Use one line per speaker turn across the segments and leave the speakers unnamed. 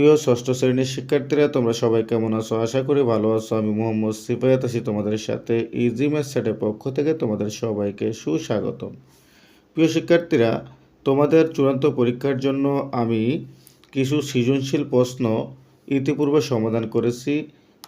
প্রিয় ষষ্ঠ শ্রেণির শিক্ষার্থীরা, তোমরা সবাই কেমন আছো? আশা করি ভালো আছো। আমি মোহাম্মদ সিফায়াত আছি তোমাদের সাথে ইজি সেটের পক্ষ থেকে তোমাদের সবাইকে সুস্বাগতম। প্রিয় শিক্ষার্থীরা, তোমাদের চূড়ান্ত পরীক্ষার জন্য আমি কিছু সৃজনশীল প্রশ্ন ইতিপূর্বে সমাধান করেছি,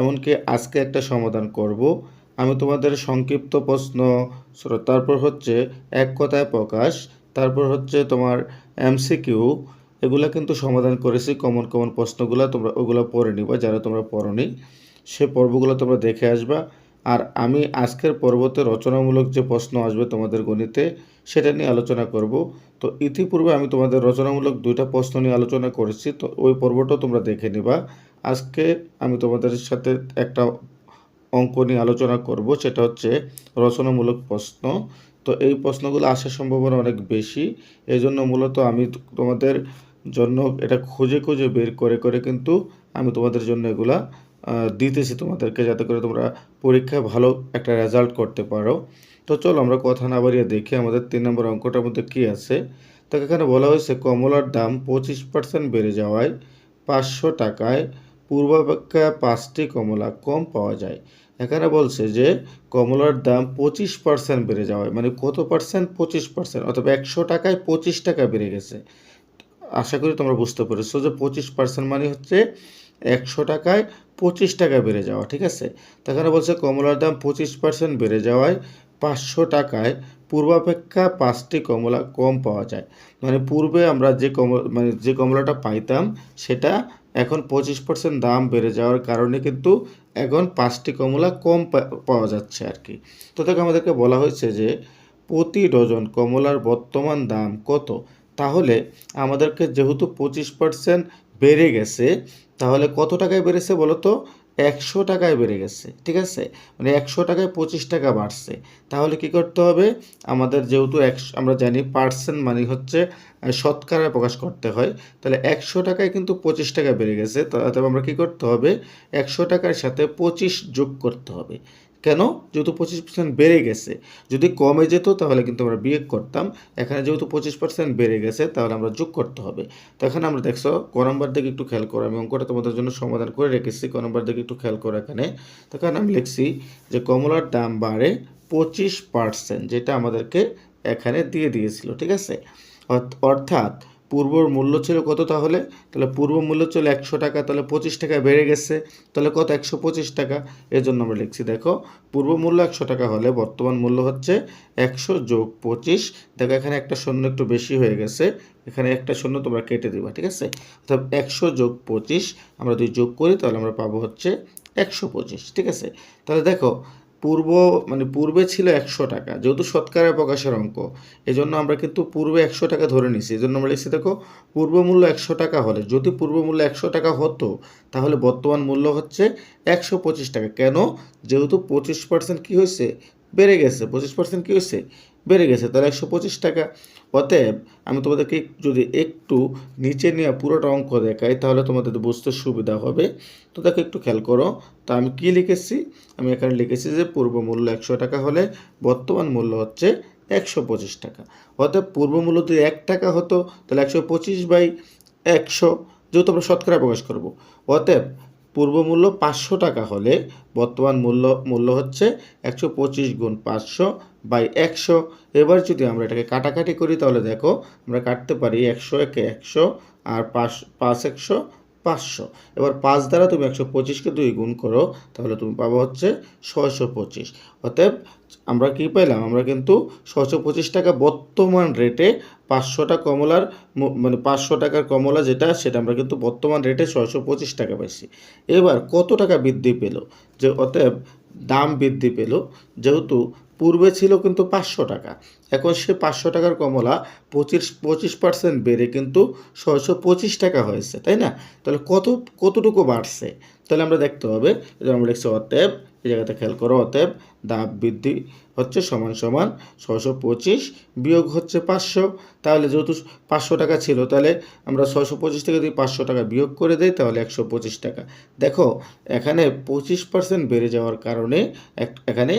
এমনকি আজকে একটা সমাধান করব। আমি তোমাদের সংক্ষিপ্ত প্রশ্ন, তারপর হচ্ছে এক কথায় প্রকাশ, তারপর হচ্ছে তোমার এমসিকিউ এগুলা কিন্তু সমাধান করেছি কমন কমন প্রশ্নগুলো তোমরা ওগুলো পড়ে নিবা, যারা তোমরা পড়নি। সে পর্বগুলো তোমরা দেখে আসবা। আর আমি আজকের পর্বতে রচনামূলক যে প্রশ্ন আসবে তোমাদের গণিতে, সেটা নিয়ে আলোচনা করব। তো ইতিপূর্বে আমি তোমাদের রচনামূলক দুইটা প্রশ্ন নিয়ে আলোচনা করেছি, তো ওই পর্বটাও তোমরা দেখে নিবা। আজকে আমি তোমাদের সাথে একটা অঙ্ক নিয়ে আলোচনা করব, সেটা হচ্ছে রচনামূলক প্রশ্ন। তো এই প্রশ্নগুলো আসার সম্ভাবনা অনেক বেশি এই জন্য মূলত আমি তোমাদের জন্য এটা খুঁজে খুঁজে বের করে করে কিন্তু আমি তোমাদের জন্য এগুলা দিতেছি তোমাদেরকে যাতে করে তোমরা পরীক্ষায় ভালো একটা রেজাল্ট করতে পারো। তো চলো আমরা কথা না বাড়িয়ে দেখি আমাদের তিন নম্বর অঙ্কটার মধ্যে কী আছে। তাকে এখানে বলা হয়েছে, কমলার দাম পঁচিশ পার্সেন্ট বেড়ে যাওয়ায় পাঁচশো টাকায় পূর্বাপেক্ষা পাঁচটি কমলা কম পাওয়া যায়। এখানে বলছে যে, কমলার দাম পঁচিশ পার্সেন্ট বেড়ে যাওয়ায় মানে কত পার্সেন্ট পঁচিশ পার্সেন্ট অথবা একশো টাকায় পঁচিশ টাকা বেড়ে গেছে। আশা করি তোমরা বুঝতে পেরেছ যে পঁচিশ পার্সেন্ট মানে হচ্ছে একশো টাকায় পঁচিশ টাকা বেড়ে যাওয়া, ঠিক আছে? তো এখানে বলছে কমলার দাম পঁচিশ পার্সেন্ট বেড়ে যাওয়ায় পাঁচশো টাকায় পূর্বাপেক্ষা পাঁচটি কমলা কম পাওয়া যায়। মানে পূর্বে আমরা যে কম মানে যে কমলাটা পাইতাম সেটা এখন পঁচিশ পার্সেন্ট দাম বেড়ে যাওয়ার কারণে কিন্তু এখন পাঁচটি কমলা কম পাওয়া যাচ্ছে আর কি। তো দেখো আমাদেরকে বলা হয়েছে যে প্রতি ডজন কমলার বর্তমান দাম কত? তাহলে আমাদেরকে যেহেতু পঁচিশ পার্সেন্ট বেড়ে গেছে, তাহলে কত টাকায় বেড়েছে বলো তো একশো টাকায় বেড়ে গেছে, ঠিক আছে? মানে একশো টাকায় পঁচিশ টাকা বাড়ছে। তাহলে কি করতে হবে? আমাদের যেহেতু একশো আমরা জানি পার্সেন্ট মানে হচ্ছে শতকরা প্রকাশ করতে হয়। তাহলে একশো টাকায় কিন্তু পঁচিশ টাকা বেড়ে গেছে, তো তবে আমরা কি করতে হবে? একশো টাকার সাথে পঁচিশ যোগ করতে হবে। কেন? যেহেতু পঁচিশ পার্সেন্ট বেড়ে গেছে। যদি কমে যেত, তাহলে কিন্তু আমরা বিয়োগ করতাম। এখানে যেহেতু পঁচিশ পার্সেন্ট বেড়ে গেছে, তাহলে আমরা যোগ করতে হবে। তো এখানে আমরা দেখছ, ক নম্বর দিকে একটু খেয়াল করো। আমি অঙ্কটা তোমাদের জন্য সমাধান করে রেখেছি। ক নম্বর দিকে একটু খেয়াল করো এখানে। তো আমি লিখছি যে কমলার দাম বাড়ে পঁচিশ পার্সেন্ট যেটা আমাদেরকে এখানে দিয়ে দিয়েছিল, ঠিক আছে? অর্থ- অর্থাৎ পূর্বর মূল্য ছিল কত তাহলে? তাহলে পূর্ব মূল্য ছিল একশো টাকা, তাহলে পঁচিশ টাকা বেড়ে গেছে। তাহলে কত? একশো পঁচিশ টাকা। এর জন্য আমরা লিখছি, দেখো পূর্ব মূল্য একশো টাকা হলে বর্তমান মূল্য হচ্ছে একশো যোগ পঁচিশ। দেখো, এখানে একটা শূন্য একটু বেশি হয়ে গেছে। এখানে একটা শূন্য তোমরা কেটে দিবা, ঠিক আছে? অর্থাৎ একশো যোগ পঁচিশ আমরা যদি যোগ করি, তাহলে আমরা পাবো হচ্ছে একশো পঁচিশ, ঠিক আছে? তাহলে দেখো পূর্ব মানে পূর্বে ছিল একশো টাকা, যেহেতু শতকরা প্রকাশের অঙ্ক, এজন্য জন্য আমরা কিন্তু পূর্বে একশো টাকা ধরে নিছি এই জন্য আমরা লিখছি, দেখো, পূর্ব মূল্য একশো টাকা হলে, যদি পূর্ব মূল্য একশো টাকা হতো, তাহলে বর্তমান মূল্য হচ্ছে একশো পঁচিশ টাকা। কেন? যেহেতু পঁচিশ পার্সেন্ট কী হয়েছে? বেড়ে গেছে। পঁচিশ পার্সেন্ট কী হয়েছে? বেড়ে গেছে। তাহলে একশো পঁচিশ টাকা। অতএব আমি তোমাদেরকে যদি একটু নিচে নিয়ে পুরোটা অঙ্ক দেখাই, তাহলে তোমাদের বুঝতে সুবিধা হবে। তো দেখো, একটু খেয়াল করো। তা আমি কি লিখেছি? আমি এখানে লিখেছি যে পূর্ব মূল্য একশো টাকা হলে বর্তমান মূল্য হচ্ছে একশো পঁচিশ টাকা। অতএব পূর্ব মূল্য যদি এক টাকা হতো, তাহলে একশো পঁচিশ বাই একশো, যেহেতু আমরা শতকরা প্রকাশ করব। অতএব পূর্ব মূল্য পাঁচশো টাকা হলে বর্তমান মূল্য মূল্য হচ্ছে একশো পঁচিশ গুণ পাঁচশো বাই একশো। এবার যদি আমরা এটাকে কাটাকাটি করি তাহলে দেখো আমরা কাটতে পারি একশো একে একশো আর পাঁচ পাঁচ একশো পাঁচশো। এবার পাঁচ দ্বারা তুমি একশো পঁচিশকে দুই গুণ করো, তাহলে তুমি পাবো হচ্ছে ছয়শো পঁচিশ। অতএব আমরা কি পেলাম? আমরা কিন্তু ছশো পঁচিশ টাকা বর্তমান রেটে পাঁচশোটা কমলার মানে পাঁচশো টাকার কমলা যেটা, সেটা আমরা কিন্তু বর্তমান রেটে ছয়শো পঁচিশ টাকা পাইছি। এবার কত টাকা বৃদ্ধি পেল? যে অতএব দাম বৃদ্ধি পেল। যেহেতু পূর্বে ছিল কিন্তু পাঁচশো টাকা। এখন সে পাঁচশো টাকার কমলা পঁচিশ পঁচিশ পার্সেন্ট বেড়ে কিন্তু ছয়শো পঁচিশ টাকা হয়েছে, তাই না? তাহলে কত, কতটুকু বাড়ছে? তাহলে আমরা দেখতে হবে আমরা লিখছি অতএব, এই জায়গাতে খেয়াল করো, অতএব দাম বৃদ্ধি হচ্ছে সমান সমান ছশো পঁচিশ বিয়োগ হচ্ছে পাঁচশো। তাহলে যেহেতু পাঁচশো টাকা ছিল, তাহলে আমরা ছশো পঁচিশ থেকে যদি পাঁচশো টাকা বিয়োগ করে দিই, তাহলে একশো পঁচিশ টাকা। দেখো, এখানে পঁচিশ পার্সেন্ট বেড়ে যাওয়ার কারণে এখানে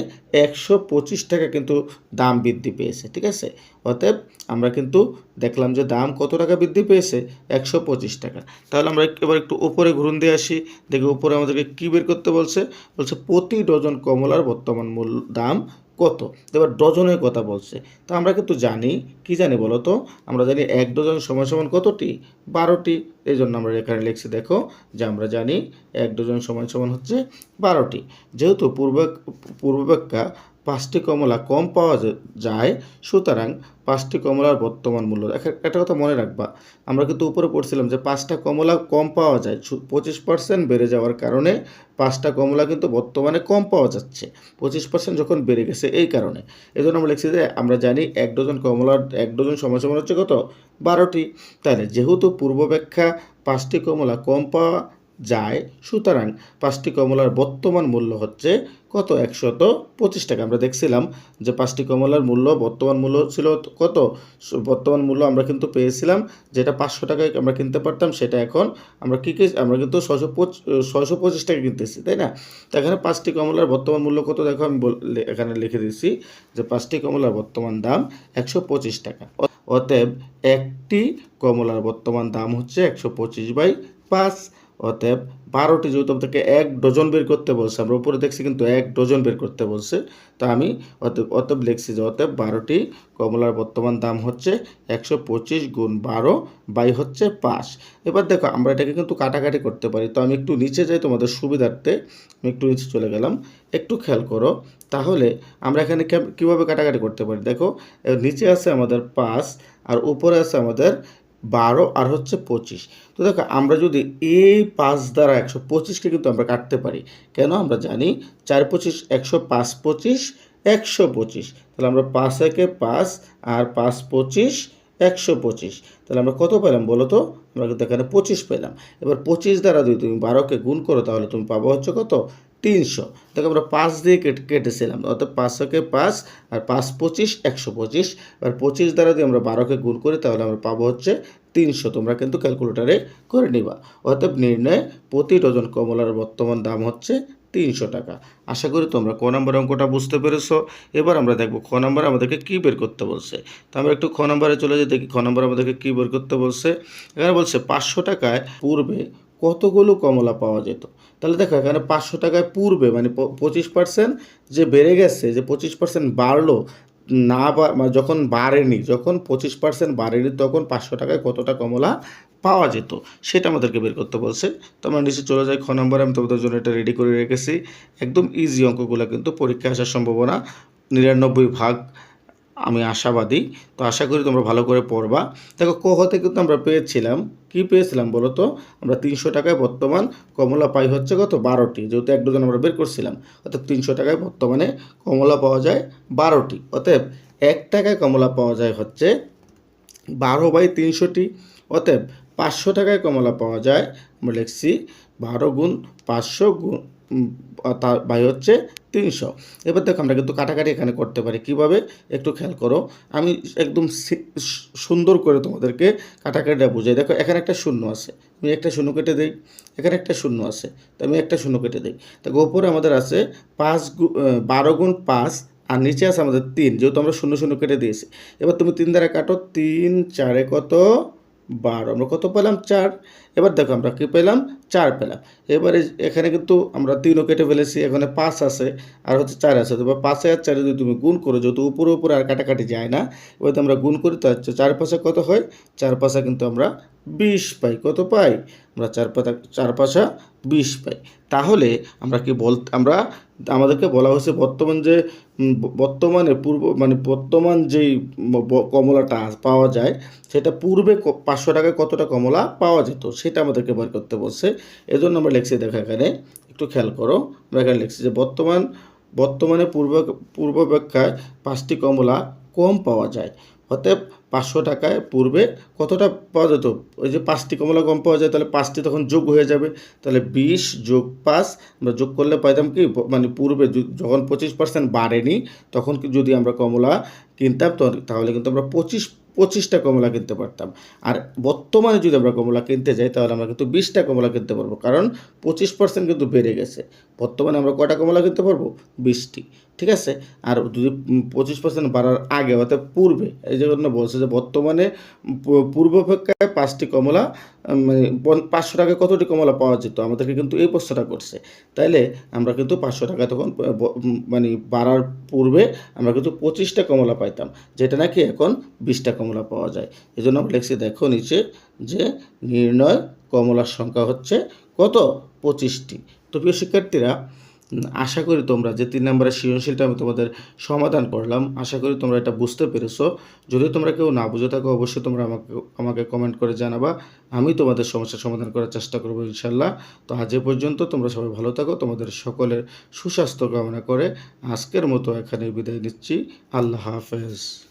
একশো পঁচিশ টাকা কিন্তু দাম বৃদ্ধি পেয়েছে, ঠিক আছে? অতএব আমরা কিন্তু দেখলাম যে দাম কত টাকা বৃদ্ধি পেয়েছে? একশো পঁচিশ টাকা। তাহলে আমরা এবার একটু উপরে ঘুরুন দিয়ে আসি। দেখি উপরে আমাদেরকে কী বের করতে বলছে? বলছে প্রতি ডজন কমলার বর্তমান মূল্য দাম কত? এবার ডজনের কথা বলছে। তো আমরা কিন্তু জানি। কি জানি বলো তো? আমরা জানি এক ডজন সমান সমান কতটি? বারোটি। এই জন্য আমরা এখানে লিখছি, দেখো, যে আমরা জানি এক ডজন সমান সমান হচ্ছে বারোটি। যেহেতু পূর্ব পূর্বাপেক্ষা পাঁচটি কমলা কম পাওয়া যায়, সুতরাং পাঁচটি কমলার বর্তমান মূল্য। এক- একটা কথা মনে রাখবা, আমরা কিন্তু উপরে পড়ছিলাম যে পাঁচটা কমলা কম পাওয়া যায় পঁচিশ পার্সেন্ট বেড়ে যাওয়ার কারণে পাঁচটা কমলা কিন্তু বর্তমানে কম পাওয়া যাচ্ছে, পঁচিশ পার্সেন্ট যখন বেড়ে গেছে এই কারণে। এই জন্য আমরা লিখছি যে আমরা জানি এক ডজন কমলার, এক ডজন সময় সমান হচ্ছে কত? বারোটি। তাহলে যেহেতু পূর্বাপেক্ষা পাঁচটি কমলা কম পাওয়া যায়। সুতরাং পাঁচটি কমলার বর্তমান মূল্য হচ্ছে কত? একশত পঁচিশ টাকা। আমরা দেখছিলাম যে পাঁচটি কমলার মূল্য, বর্তমান মূল্য ছিল কত? বর্তমান মূল্য আমরা কিন্তু পেয়েছিলাম যেটা পাঁচশো টাকায় আমরা কিনতে পারতাম, সেটা এখন আমরা কী কী আমরা কিন্তু ছশো ছয়শো পঁচিশ টাকা কিনতেছি, তাই না? তো এখানে পাঁচটি কমলার বর্তমান মূল্য কত? দেখো আমি এখানে লিখে দিচ্ছি যে পাঁচটি কমলার বর্তমান দাম একশো পঁচিশ টাকা। অতএব একটি কমলার বর্তমান দাম হচ্ছে একশো পঁচিশ বাই পাঁচ। অতএব বারোটি যেহেতু থেকে এক ডজন বের করতে বলছে। আমরা উপরে দেখছি কিন্তু এক ডজন বের করতে বলছে। তা আমি অতএব অতএব লিখছি যে অতএব বারোটি কমলার বর্তমান দাম হচ্ছে একশো পঁচিশ গুণ বারো বাই হচ্ছে পাঁচ। এবার দেখো, আমরা এটাকে কিন্তু কাটাকাটি করতে পারি। তো আমি একটু নিচে যাই তোমাদের সুবিধার্থে। আমি একটু নিচে চলে গেলাম। একটু খেয়াল করো। তাহলে আমরা এখানে কীভাবে কাটাকাটি করতে পারি? দেখো নিচে আছে আমাদের পাঁচ আর উপরে আছে আমাদের বারো আর হচ্ছে পঁচিশ। তো দেখো, আমরা যদি এই পাঁচ দ্বারা একশো পঁচিশকে কিন্তু আমরা কাটতে পারি। কেন? আমরা জানি চার পঁচিশ, একশো পাঁচ পঁচিশ, একশো পঁচিশ। তাহলে আমরা পাঁচ একে পাঁচ আর পাঁচ পঁচিশ, একশো পঁচিশ। তাহলে আমরা কত পেলাম বলো তো? আমরা কিন্তু এখানে পঁচিশ পেলাম। এবার পঁচিশ দ্বারা যদি তুমি বারোকে গুণ করো, তাহলে তুমি পাবো হচ্ছে কত? তিনশো। দেখো আমরা পাঁচ দিয়ে কেটে, কেটেছিলাম। অর্থাৎ পাঁচশোকে পাঁচ আর পাঁচ পঁচিশ, একশো পঁচিশ। আর পঁচিশ দ্বারা যদি আমরা বারোকে গুণ করি, তাহলে আমরা পাবো হচ্ছে তিনশো। তোমরা কিন্তু ক্যালকুলেটারে করে নিবা। অর্থাৎ নির্ণয় প্রতি ডজন কমলার বর্তমান দাম হচ্ছে তিনশো টাকা। আশা করি তোমরা ক নম্বর অঙ্কটা বুঝতে পেরেছ। এবার আমরা দেখব খ নম্বর আমাদেরকে কী বের করতে বলছে। তো আমরা একটু খ নম্বরে চলে যাই, দেখি খ নম্বর আমাদেরকে কী বের করতে বলছে। এখানে বলছে পাঁচশো টাকায় পূর্বে কতগুলো কমলা পাওয়া যেত? তাহলে দেখো, এখানে পাঁচশো টাকায় পূর্বে মানে পঁচিশ পার্সেন্ট যে বেড়ে গেছে, যে পঁচিশ পার্সেন্ট বাড়লো, না মানে যখন বাড়েনি, যখন পঁচিশ পার্সেন্ট বাড়েনি, তখন পাঁচশো টাকায় কতটা কমলা পাওয়া যেত? সেটা আমাদেরকে বের করতে বলছে। তো আমরা নিচে চলে যাই খ নম্বরে আমি তোমাদের জন্য এটা রেডি করে রেখেছি। একদম ইজি অঙ্কগুলো কিন্তু পরীক্ষা আসার সম্ভাবনা। নিরানব্বই ভাগ আমি আশাবাদী। তো আশা করি তোমরা ভালো করে পড়বা। দেখো, ক হতে কিন্তু আমরা পেয়েছিলাম। কি পেয়েছিলাম বলো তো? আমরা তিনশো টাকায় বর্তমান কমলা পাই হচ্ছে কত? বারোটি। যেহেতু এক ডজন আমরা বের করছিলাম অর্থাৎ তিনশো টাকায় বর্তমানে কমলা পাওয়া যায় বারোটি। অতএব এক টাকায় কমলা পাওয়া যায় হচ্ছে বারো বাই তিনশোটি। অতএব পাঁচশো টাকায় কমলা পাওয়া যায়, আমরা লিখছি বারো গুণ পাঁচশো গুণ তার বাই হচ্ছে তিনশো। এবার দেখো আমরা কিন্তু কাটাকাটি এখানে করতে পারি। কীভাবে? একটু খেয়াল করো। আমি একদম সুন্দর করে তোমাদেরকে কাটাকাটিটা বুঝাই। দেখো, এখানে একটা শূন্য আছে। আমি একটা শূন্য কেটে দিই। এখানে একটা শূন্য আছে। তো আমি একটা শূন্য কেটে দিই। দেখো ওপরে আমাদের আছে পাঁচ বারো গুণ পাঁচ আর নিচে আছে আমাদের তিন, যেহেতু আমরা শূন্য শূন্য কেটে দিয়েছি। এবার তুমি তিন দ্বারা কাটো, তিন, চারে কত? বারো। আমরা কত পেলাম? চার। এবার দেখো আমরা কী পেলাম? চার পেলাম। এবারে এখানে কিন্তু আমরা তিনও কেটে ফেলেছি, এখানে পাঁচ আছে আর হচ্ছে চার আছে। তো এবার পাঁচে আর চারে যদি তুমি গুণ করো, যেহেতু উপরে উপরে আর কাটাকাটি যায় না, এবার তো আমরা গুণ করি তো চার পাশে কত হয়? চার পাশে কিন্তু আমরা বিশ পাই। কত পাই? আমরা চার পাতা চার পাশা বিশ পাই। তাহলে আমরা কি বল, আমরা আমাদেরকে বলা হয়েছে বর্তমান যে বর্তমানে পূর্ব মানে বর্তমান যেই কমলাটা পাওয়া যায়, সেটা পূর্বে পাঁচশো টাকায় কতটা কমলা পাওয়া যেত? সেটা আমাদেরকে বের করতে বলছে। এজন্য আমরা লিখছি দেখো এখানে, একটু খেয়াল করো, আমরা এখানে লিখছি যে বর্তমান, বর্তমানে পূর্ব, পূর্বাপেক্ষায় পাঁচটি কমলা কম পাওয়া যায়। অতএব পাঁচশো টাকায় পূর্বে কতটা পাওয়া যেত? ওই যে পাঁচটি কমলা কম পাওয়া যায়, তাহলে পাঁচটি তখন যোগ হয়ে যাবে। তাহলে বিশ যোগ পাঁচ, আমরা যোগ করলে পাইতাম কি? মানে পূর্বে যখন পঁচিশ পার্সেন্ট বাড়েনি, তখন যদি আমরা কমলা কিনতাম তাহলে কিন্তু আমরা পঁচিশ পঁচিশটা কমলা কিনতে পারতাম। আর বর্তমানে যদি আমরা কমলা কিনতে যাই, তাহলে আমরা কিন্তু বিশটা কমলা কিনতে পারব। কারণ পঁচিশ পার্সেন্ট কিন্তু বেড়ে গেছে। বর্তমানে আমরা কটা কমলা কিনতে পারব? বিশটি। ঠিক আছে? আর যদি পঁচিশ পার্সেন্ট বাড়ার আগে, অর্থাৎ পূর্বে, এই জন্য বলছে যে বর্তমানে পূর্ব অপেক্ষায় পাঁচটি কমলা মানে পাঁচশো টাকায় কতটি কমলা পাওয়া যেত? আমাদেরকে কিন্তু এই প্রশ্নটা করছে। তাইলে আমরা কিন্তু পাঁচশো টাকা তখন মানে বাড়ার পূর্বে আমরা কিন্তু পঁচিশটা কমলা পাইতাম, যেটা নাকি এখন বিশটা কমলা। পাওয়া যায়। এই জন্য আমরা লিখছি, দেখো নিচে যে নির্ণয় কমলার সংখ্যা হচ্ছে কত? পঁচিশটি। তো প্রিয় শিক্ষার্থীরা আশা করি তোমরা যে তিন নম্বরের সৃজনশীলটা আমি তোমাদের সমাধান করলাম, আশা করি তোমরা এটা বুঝতে পেরেছ। যদি তোমরা কেউ না বুঝে থাকো, অবশ্যই তোমরা আমাকে আমাকে কমেন্ট করে জানাবা। আমি তোমাদের সমস্যার সমাধান করার চেষ্টা করব ইনশাল্লাহ। তো আজ এ পর্যন্ত তোমরা সবাই ভালো থাকো, তোমাদের সকলের সুস্বাস্থ্য কামনা করে আজকের মতো এখানে বিদায় নিচ্ছি। আল্লাহ হাফেজ।